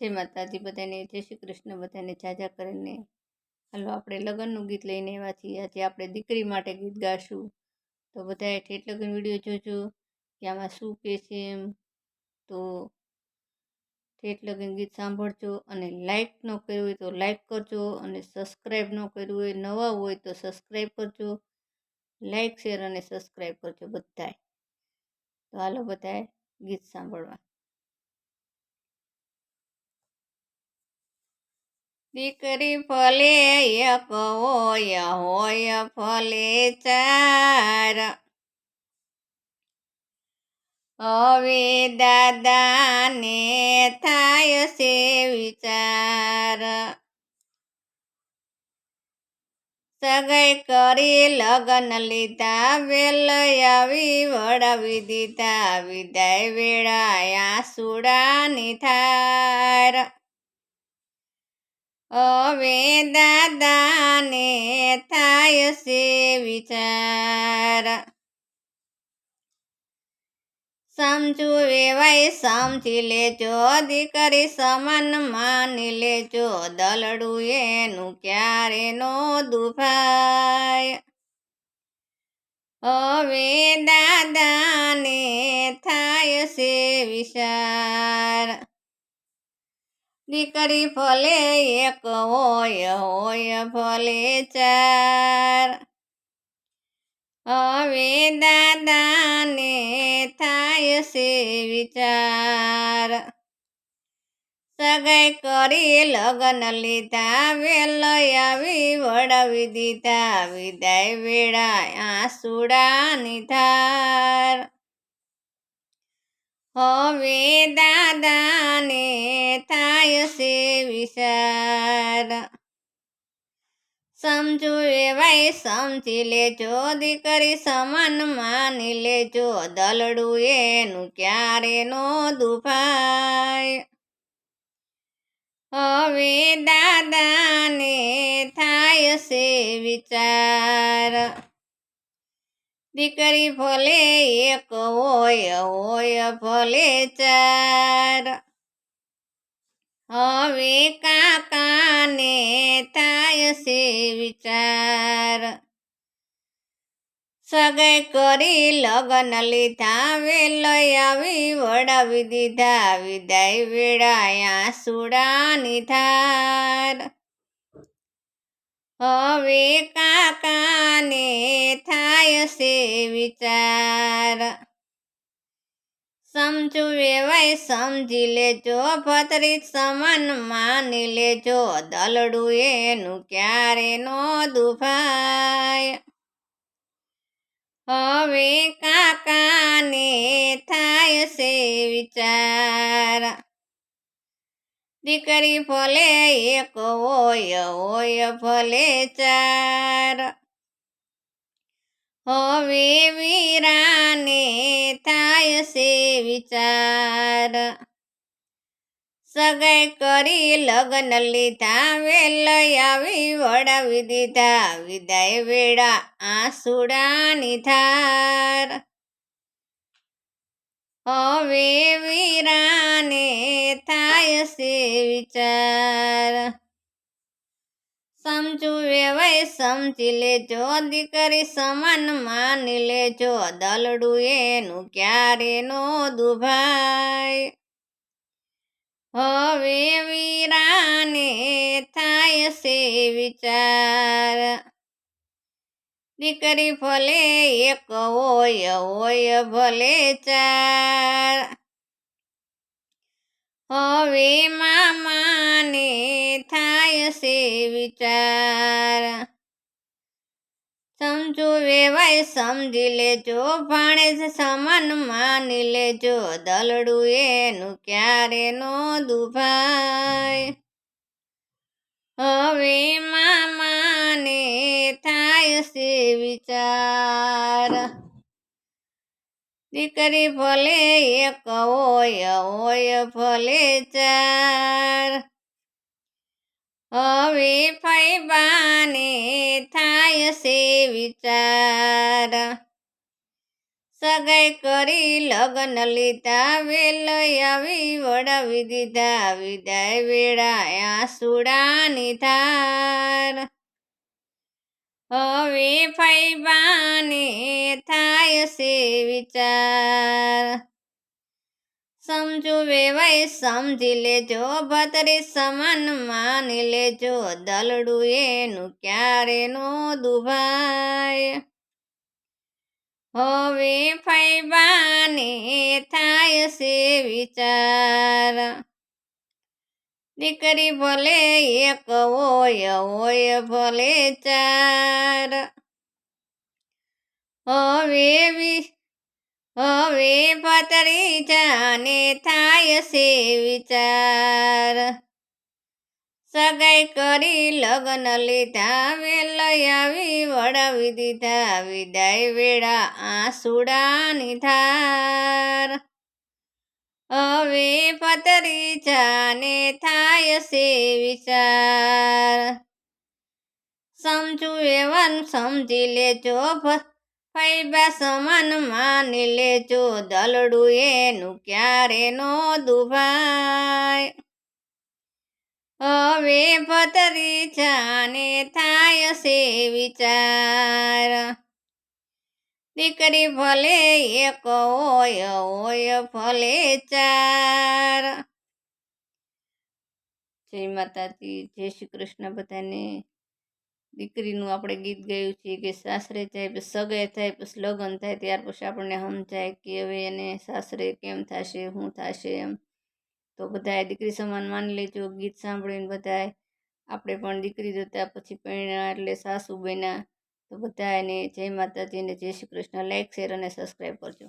જય માતાજી બધાને, જય શ્રી કૃષ્ણ બધાને જાજા કરીને. હાલો, આપણે લગ્નનું ગીત લઈને એવા છીએ. આજે આપણે દીકરી માટે ગીત ગાશું. તો બધાએ ઠેઠ લગ્ન વીડિયો જોજો, કે આમાં શું કહે છે એમ. તો ઠેઠ લગ્ન ગીત સાંભળજો અને લાઇક ન કર્યું હોય તો લાઈક કરજો અને સબસ્ક્રાઈબ ન કર્યું હોય, નવા હોય તો સબસ્ક્રાઈબ કરજો. લાઇક શેર અને સબસ્ક્રાઈબ કરજો બધાએ. તો હાલો બધાએ ગીત સાંભળવા. દીકરી ફલે એક હોય હોય ફલે ચાર. હવે દાદાને થાય છે વિચાર. સગાઈ કરી લગ્ન લીધા, વેલ આવી વડાવી દીધા વિદાય વેળાયા સુડાની થાર. હવે દાદાને થાય છે વિચાર. સમજુ વેવાય સમજી લેજો, દીકરી સમાન માની લેજો, દલડું એનું ક્યારે નો દુભાય. હવે દાદાને થાય છે વિચાર. દીકરી ભલે એક હોય હોય ભલે ચાર. હવે દાદાને થાય છે વિચાર. સગાઈ કરી લગ્ન લીધા, વેલ આવી વડાવી દીધા, વિદાય વેળા આસુડાની ધાર. હવે દાદાને થાય છે વિચાર. સમજુ એવાય સમજી લેજો. દીકરી સમાન માની લેજો. દલડું એનું ક્યારે નો દુભાય. હવે દાદાને થાય છે વિચાર. દીકરી ભલે એક હોય હોય ભલે ચાર. હવે કાકાને થાય છે વિચાર. સગાઈ કરી લગ્ન લીધા વેલ આવી વડાવી દીધા, વિદાય વેળાયા સુડાની ધાર. હવે કાકાને થાય છે વિચાર. સમજુ વેવાય સમજી લેજો ભતરી સમાન માની લેજો દલડું એનું ક્યારે નો દુભાય. હવે કાકાને થાય છે વિચાર. દીકરી ભલે એક હોય હોય ભલે ચાર. હવે વીરાને થાય છે વિચાર. સગાઈ કરી લગ્ન લીધા, વેલ આવી વડાવી દીધા, વિદાય વેળા આસુડાની ધાર. હવે વીરાને થાય છે વિચાર. વેવાય સમજી લેજો. દીકરી સમાન માની લેજો દલડું એનું ક્યારે નો દુભાય? હવે વીરાને થાય છે વિચાર. દીકરી ભલે એક હોય હોય ભલે ચાર. હવે મામાને થાય છે વિચાર. સમજુ વેવાય સમજી લેજો, ભાણેજ સમાન માની લેજો દલડું એનું ક્યારે નો દુભાય. હવે મામાને થાય છે વિચાર. દીકરી ભલે એક હોય હોય ભલે ચાર. હવે ફૈબાને થાય છે વિચાર. સગાઈ કરી લગ્ન લીધા વેલ આવી વડાવી દીધા, વિદાય વેળાયા સુડાની ધાર. હવે ફૈબાને થાય છે વિચાર. સમજો વેવાય સમજી લેજો, ભતરી સમાન માની લેજો દલડું એનું ક્યારે નો દુભાય. હવે ફૈબાને થાય છે વિચાર. દીકરી ભલે એક હોય હોય ભલે ચાર. હવે હવે પતરી જાને થાય છે વિચાર. સગાઈ કરી લગ્ન લીધા, વેલ આવી વડાવી દીધા, વિદાય વેળા આસુડાની ધાર. હવે પતરી જાને થાય છે વિચાર. સમજુ એવન, સમજી લેજો ફૈબા સમાન માની લેજો. દલડું એનું ક્યારે નો દુભાય? હવે પતરી જાને થાય છે વિચાર. દીકરી ભલે એક હોય હોય ભલે ચાર. જય માતાજી, જય શ્રી કૃષ્ણ બધાને. દીકરીનું આપણે ગીત ગાયું છે કે સાસરે જાય સગાઈ થાય, પછી લગ્ન થાય, ત્યાર પછી આપણને સમજાય કે હવે એને સાસરે કેમ થશે શું થશે એમ. તો બધાએ દીકરી સમાન માની લેજો, ગીત સાંભળીને બધાએ આપણે પણ દીકરી જોતા, પછી પરણ્યા એટલે સાસુ બન્યા, તો બધાને જય માતાજી અને જય શ્રી કૃષ્ણ. લાઈક શેર અને સબસ્ક્રાઈબ કરજો.